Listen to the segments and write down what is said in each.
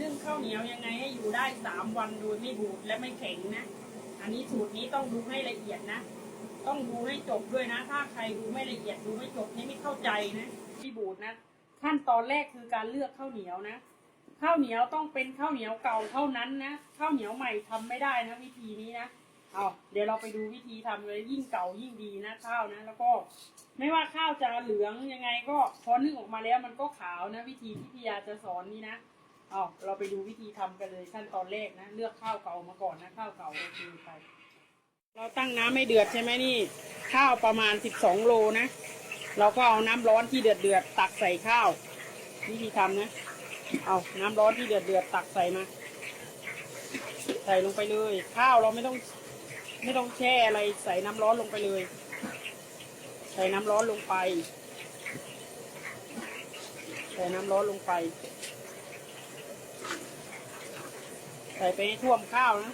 นึ่งข้าวเหนียวยังไงให้อยู่ได้สามวันโดยไม่บูดและไม่แข็งนะ อันนี้สูตรนี้ต้องดูให้ละเอียดนะ ต้องดูให้จบด้วยนะ ถ้าใครดูไม่ละเอียดดูไม่จบนี่ไม่เข้าใจนะที่บูดนะ ขั้นตอนแรกคือการเลือกข้าวเหนียวนะ ข้าวเหนียวต้องเป็นข้าวเหนียวเก่าเท่านั้นนะ ข้าวเหนียวใหม่ทำไม่ได้นะ วิธีนี้นะ เอาเดี๋ยวเราไปดูวิธีทำเลยยิ่งเก่ายิ่งดีนะข้าวนะ แล้วก็ไม่ว่าข้าวจะเหลืองยังไงก็พอนึ่งออกมาแล้วมันก็ขาวนะ วิธีที่พี่ยาจะสอนนี่นะ เอาเราไปดูวิธีทำกันเลยขั้นตอนแรกนะ เลือกข้าวเก่ามาก่อนนะข้าวเก่าโอเคไป เราตั้งน้ำให้เดือดใช่ไหมนี่ ข้าวประมาณสิบสองโลนะ เราก็เอาน้ำร้อนที่เดือดเดือดตักใส่ข้าว วิธีทำนะ เอาน้ำร้อนที่เดือดเดือดตักใส่มา ใส่ลงไปเลย ข้าวเราไม่ต้อง ไม่ต้องแช่อะไรใส่น้ำร้อนลงไปเลย ใส่น้ำร้อนลงไป ใส่น้ำร้อนลงไป ใส่ไปท่วมข้าวนะ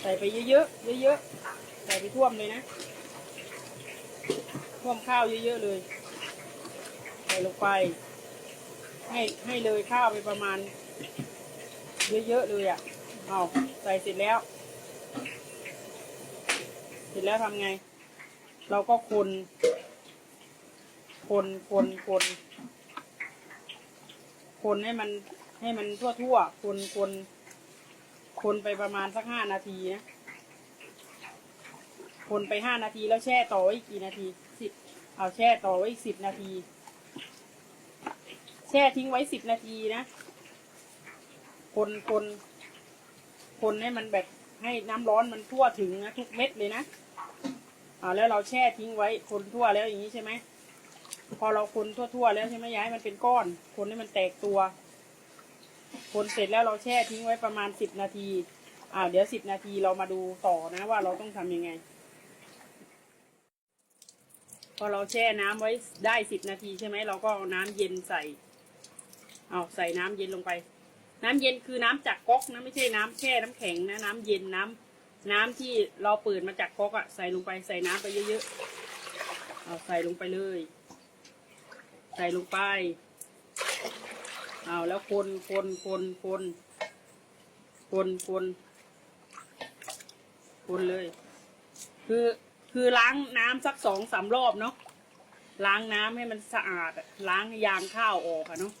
ใส่ไปเยอะๆเยอะๆใส่ไปท่วมเลยนะ ท่วมข้าวเยอะๆเลย ใส่ลงไป ให้ให้เลยข้าวไปประมาณ เยอะๆเลยอะเอาใส่เสร็จแล้ว เสร็จแล้วทำไง เราก็คน คนคนคนคนให้มันให้มันทั่วทั่วๆคนคน คนไปประมาณสักห้านาทีนะ คนไปห้านาทีแล้วแช่ต่อไว้กี่นาทีสิบเอาแช่ต่อไว้สิบนาที แช่ทิ้งไว้สิบนาทีนะ คนคนคนให้มันแบบให้น้ำร้อนมันทั่วถึงนะทุกเม็ดเลยนะอ่าแล้วเราแช่ทิ้งไว้คนทั่วแล้วอย่างนี้ใช่ไหมพอเราคนทั่วๆแล้วใช่ไหมย้ายมันเป็นก้อน คนให้มันแตกตัว คนเสร็จแล้วเราแช่ทิ้งไว้ประมาณสิบนาทีอ่าเดี๋ยวสิบนาทีเรามาดูต่อนะว่าเราต้องทำยังไง พอเราแช่น้ำไว้ได้สิบนาทีใช่ไหมเราก็เอาน้ำเย็นใส่เอาใส่น้ำเย็นลงไป น้ำเย็นคือน้ำจากก๊อกนะไม่ใช่น้ำแช่น้ำแข็งนะน้ำเย็นน้ำน้ำที่เราเปิดมาจากก๊อกอะใส่ลงไปใส่น้ำไปเยอะๆเอาใส่ลงไปเลย ใส่ลงไป เอาแล้วคนคนคนคนคนคนคนเลย คือคือล้างน้ำสักสองสามรอบเนาะล้างน้ำให้มันสะอาดล้างยางข้าวออกอะเนาะ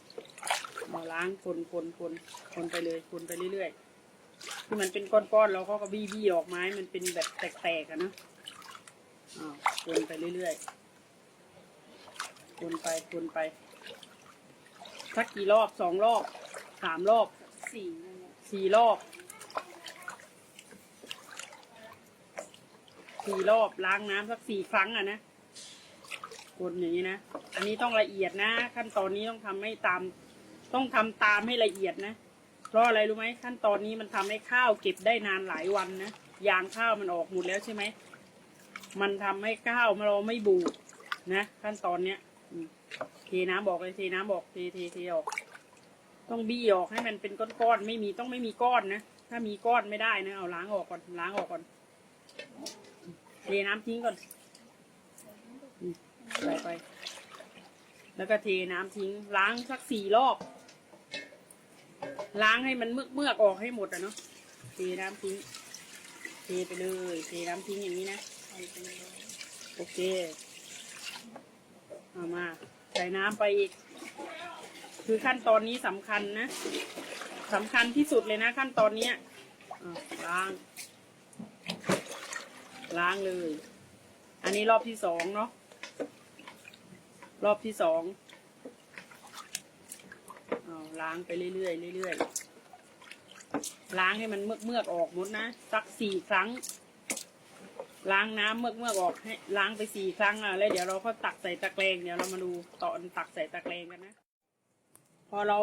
เอาล้างคนคนคนคนไปเลยคนไปเรื่อยๆที่มันเป็นก้อนๆเราก็บี้บี้ออกไม้มันเป็นแบบแตกๆอะเนาะอ้าวคนไปเรื่อยๆคนไปคนไป สักกี่รอบสองรอบสามรอบสี่สี่รอบสี่รอบล้างน้ำสักสี่ครั้งอะนะคนอย่างนี้นะ อันนี้ต้องละเอียดนะ ขั้นตอนนี้ต้องทำให้ตาม ต้องทำตามให้ละเอียดนะ เพราะอะไรรู้ไหมขั้นตอนนี้มันทำให้ข้าวเก็บได้นานหลายวันนะยางข้าวมันออกหมดแล้วใช่ไหมมันทำให้ข้าวมันเราไม่บูดนะ ขั้นตอนเนี้ยอืม ทน้ำบอกเลยเทน้ำบอกเทเทเทออก ต้องบี้ออกให้มันเป็นก้อนๆไม่มีต้องไม่มีก้อนนะถ้ามีก้อนไม่ได้นะเอาล้างออกก่อนล้างออกก่อนเทน้ำทิ้งก่อนใส่ไป แล้วก็เทน้ำทิ้ง ล้างสักสี่รอบ ล้างให้มันเมือกเมือกออกให้หมดอะเนาะเทน้ำทิ้งเทไปเลยเทน้ำทิ้งอย่างนี้นะโอเคเอามา ใส่น้ำไปอีก คือขั้นตอนนี้สำคัญนะสำคัญที่สุดเลยนะขั้นตอนเนี้ยล้าง ล้างเลย อันนี้รอบที่สองเนาะรอบที่สองอาล้างไปเรื่อยๆเรื่อยๆล้างให้มันเมือกเมือกๆออกหมดนะสักสี่ครั้ง ล้างน้ำเมือกเมือกๆออกให้ล้างไปสี่ครั้งอะแล้วเดี๋ยวเราก็ตักใส่ตะแกรงเดี๋ยวเรามาดูตอนตักใส่ตะแกรงกันนะ พอเรา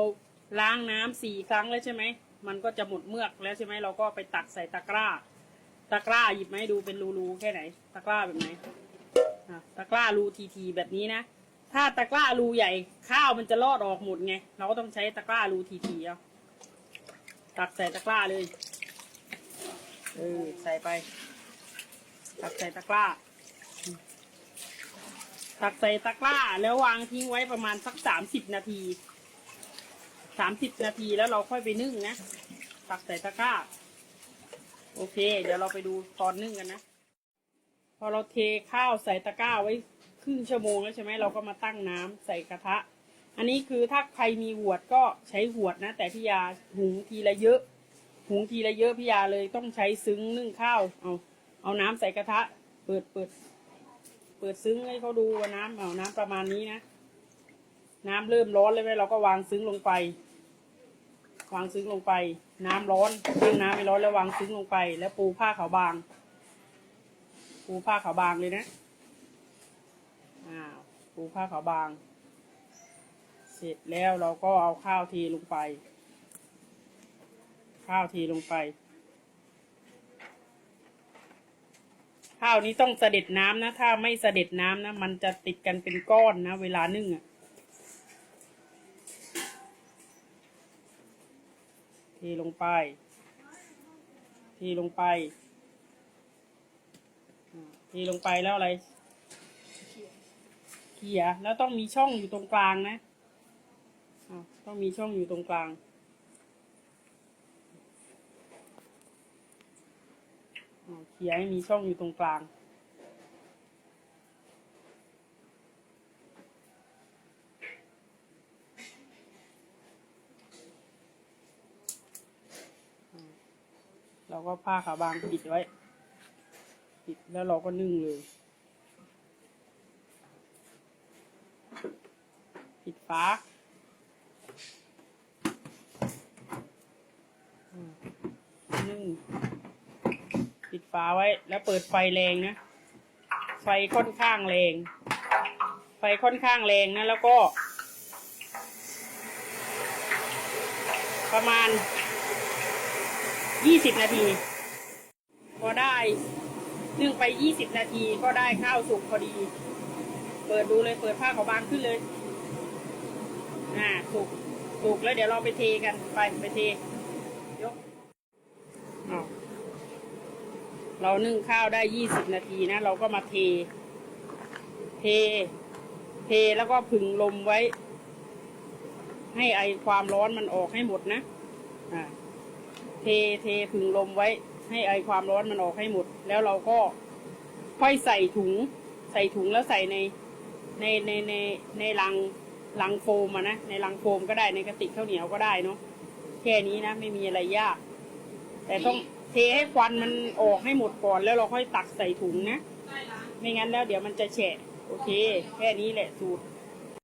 ล้างน้ำสี่ครั้งแล้วใช่ไหมมันก็จะหมดเมือกแล้วใช่ไหมเราก็ไปตักใส่ตะกร้า ตะกร้าหยิบมาให้ดูเป็นรูๆแค่ไหน ตะกร้าแบบไหนตะกร้ารูทีๆแบบนี้นะ ถ้าตะกร้ารูใหญ่ข้าวมันจะลอดออกหมดไงเราก็ต้องใช้ตะกร้ารูทีๆเอาตักใส่ตะกร้าเลยเออใส่ไป ตักใส่ตะกร้า ตักใส่ตะกร้า แล้ววางทิ้งไว้ประมาณสักสามสิบนาที สามสิบนาทีแล้วเราค่อยไปนึ่งนะ ตักใส่ตะกร้า โอเค เดี๋ยวเราไปดูตอนนึ่งกันนะ พอเราเทข้าวใส่ตะกร้าไว้ครึ่งชั่วโมงแล้วใช่ไหมเราก็มาตั้งน้ำใส่กระทะ อันนี้คือถ้าใครมีหวดก็ใช้หวดนะ แต่พี่ยาหุงทีละเยอะ หุงทีละเยอะพี่ยาเลยต้องใช้ซึ้งนึ่งข้าว เอา เอาน้ำใส่กระทะ เปิดเปิด เปิดซึ้งให้เขาดูว่าน้ำเอาน้ำประมาณนี้นะ น้ำเริ่มร้อนเลยไหมเราก็วางซึ้งลงไป วางซึ้งลงไป น้ำร้อนตั้งน้ำไม่ร้อนแล้ววางซึ้งลงไป แล้วปูผ้าขาวบาง ปูผ้าขาวบางเลยนะอ่าปูผ้าขาวบาง เสร็จแล้วเราก็เอาข้าวเทลงไป ข้าวเทลงไป ข้าวนี้ต้องเสด็จน้ำนะ ถ้าไม่เสด็จน้ำนะ มันจะติดกันเป็นก้อนนะ เวลานึ่งอะเทลงไปเทลงไปเทลงไปแล้วอะไรเขี่ยแล้วต้องมีช่องอยู่ตรงกลางนะต้องมีช่องอยู่ตรงกลาง อ่า เขี่ยให้มีช่องอยู่ตรงกลาง เราก็ผ้าขาวบางปิดไว้ ปิดแล้วเราก็นึ่งเลยปิดฝานึ่ง ปิดฝาไว้แล้วเปิดไฟแรงนะ ไฟค่อนข้างแรง ไฟค่อนข้างแรงนะ แล้วก็ ประมาณยี่สิบนาที พอได้นึ่งไปยี่สิบนาทีก็ได้ข้าวสุกพอดี เปิดดูเลยเปิดผ้าขาวบางขึ้นเลย อ่าสุกสุกแล้วเดี๋ยวเราไปเทกันไปไปเท ยกอ้าว เรานึ่งข้าวได้ยี่สิบนาทีนะ เราก็มาเท เท เทแล้วก็ผึ่งลมไว้ ให้ไอความร้อนมันออกให้หมดนะ อ่า เท เทผึ่งลมไว้ ให้ไอความร้อนมันออกให้หมด แล้วเราก็ค่อยใส่ถุง ใส่ถุงแล้วใส่ใน ใน ใน ใน ในลัง ลังโฟมอะนะ ในลังโฟมก็ได้ ในกระติกข้าวเหนียวก็ได้เนาะ แค่นี้นะ ไม่มีอะไรยาก แต่ต้อง เทให้ควันมันออกให้หมดก่อนแล้วเราค่อยตักใส่ถุงนะ ไม่งั้นแล้วเดี๋ยวมันจะแฉะ โอเค แค่นี้แหละสูตร